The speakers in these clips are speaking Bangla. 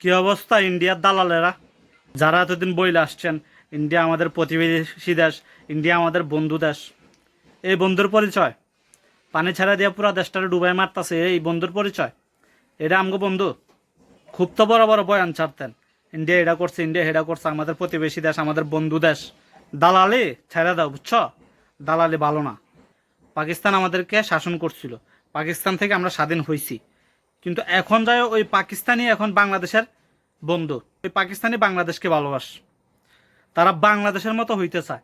কি অবস্থা ইন্ডিয়ার দালালেরা? যারা এতদিন বইলে আসছেন, ইন্ডিয়া আমাদের প্রতিবেশী দেশ, ইন্ডিয়া আমাদের বন্ধু দেশ। এই বন্ধুর পরিচয়? পানি ছাড়া দিয়ে পুরা দেশটারে ডুবাই মারতাছে, এই বন্ধুর পরিচয়? এটা আমগো বন্ধু? খুব তো বড় বড় বয়ান ছাড়তেন। ইন্ডিয়া এটা করছে, ইন্ডিয়া এটা করছে, আমাদের প্রতিবেশী দেশ, আমাদের বন্ধু দেশ। দালালি ছেড়ে দাও, বুঝছ? দালালি ভালো না। পাকিস্তান আমাদেরকে শাসন করছিল। পাকিস্তান থেকে আমরা স্বাধীন হয়েছি কিন্তু এখন যায় ওই পাকিস্তানি এখন বাংলাদেশের বন্ধু। ওই পাকিস্তানি বাংলাদেশকে ভালোবাস। তারা বাংলাদেশের মতো হইতে চায়।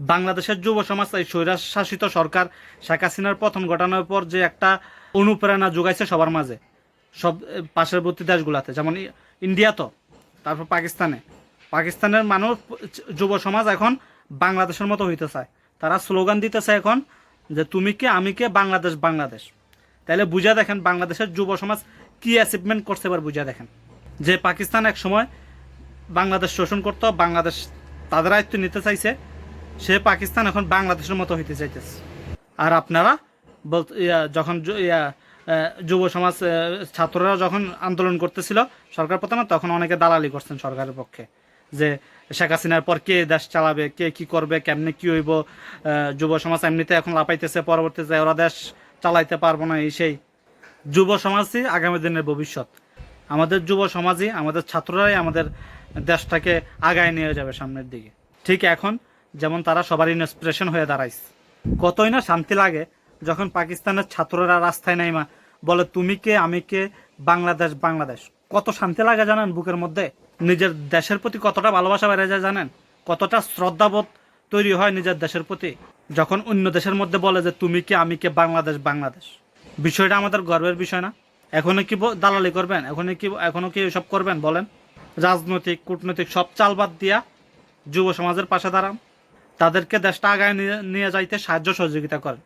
বাংলাদেশের যুব সমাজ এই স্বৈরাশাসিত সরকার শেখ হাসিনার পতন ঘটানোর পর যে একটা অনুপ্রেরণা যোগাইছে সবার মাঝে। সব পার্শ্ববর্তী দেশগুলাতে। যেমন ইন্ডিয়া তো, তারপর পাকিস্তানে। পাকিস্তানের মানুষ, যুব সমাজ এখন বাংলাদেশের মতো হইতে চায়। তারা স্লোগান দিতেছে এখন যে, তুমি কে, আমি কে, বাংলাদেশ বাংলাদেশ। তাহলে বুঝা দেখেন বাংলাদেশের যুব সমাজ কি অ্যাচিভমেন্ট করছে এবার বুঝা দেখেন। যে পাকিস্তান এক সময় বাংলাদেশ শোষণ করতো, বাংলাদেশ তাদের আয়ত্ত নিতে চাইছে, সে পাকিস্তান এখন বাংলাদেশের মতো হইতে চাইতেছে। আর আপনারা বল যখন যুব সমাজ ছাত্ররা যখন আন্দোলন করতেছিল সরকার প্রধান তখন অনেকে দালালি করছেন সরকারের পক্ষে। যে শেখ হাসিনার পর কে দেশ চালাবে, কে কি করবে, কেমনে কি হইব যুব সমাজ এমনিতে এখন লাপাইতেছে পরবর্তীতে ওরা দেশ চালাইতে পারব না এই সেই যুব সমাজই আগামী দিনের ভবিষ্যৎ। আমাদের যুব সমাজই, আমাদের ছাত্ররাই আমাদের দেশটাকে আগায় নিয়ে যাবে সামনের দিকে। ঠিক এখন যেমন তারা সবারই ইন্সপিরেশন হয়ে দাঁড়াইছে। কতই না শান্তি লাগে যখন পাকিস্তানের ছাত্ররা রাস্তায় নাইমা বলে, তুমি কে, আমি কে, বাংলাদেশ বাংলাদেশ? কত শান্তি লাগে জানেন বুকের মধ্যে? নিজের দেশের প্রতি কতটা ভালোবাসা বেড়ে যায় জানেন? কতটা শ্রদ্ধাবোধ তৈরি হয় নিজের দেশের প্রতি। যখন অন্য দেশের মধ্যে বলে যে, তুমি কে, আমি কে, বাংলাদেশ বাংলাদেশ? বিষয়টা আমাদের গর্বের বিষয় না। এখনও কি দালালি করবেন? এখনও কি এখনও কি সব করবেন, বলেন? রাজনৈতিক, কূটনৈতিক সব চাল বাদ দিয়া যুব সমাজের পাশে দাঁড়ান। তাদেরকে দেশটা আগায় নিয়ে যাইতে সাহায্য সহযোগিতা করেন।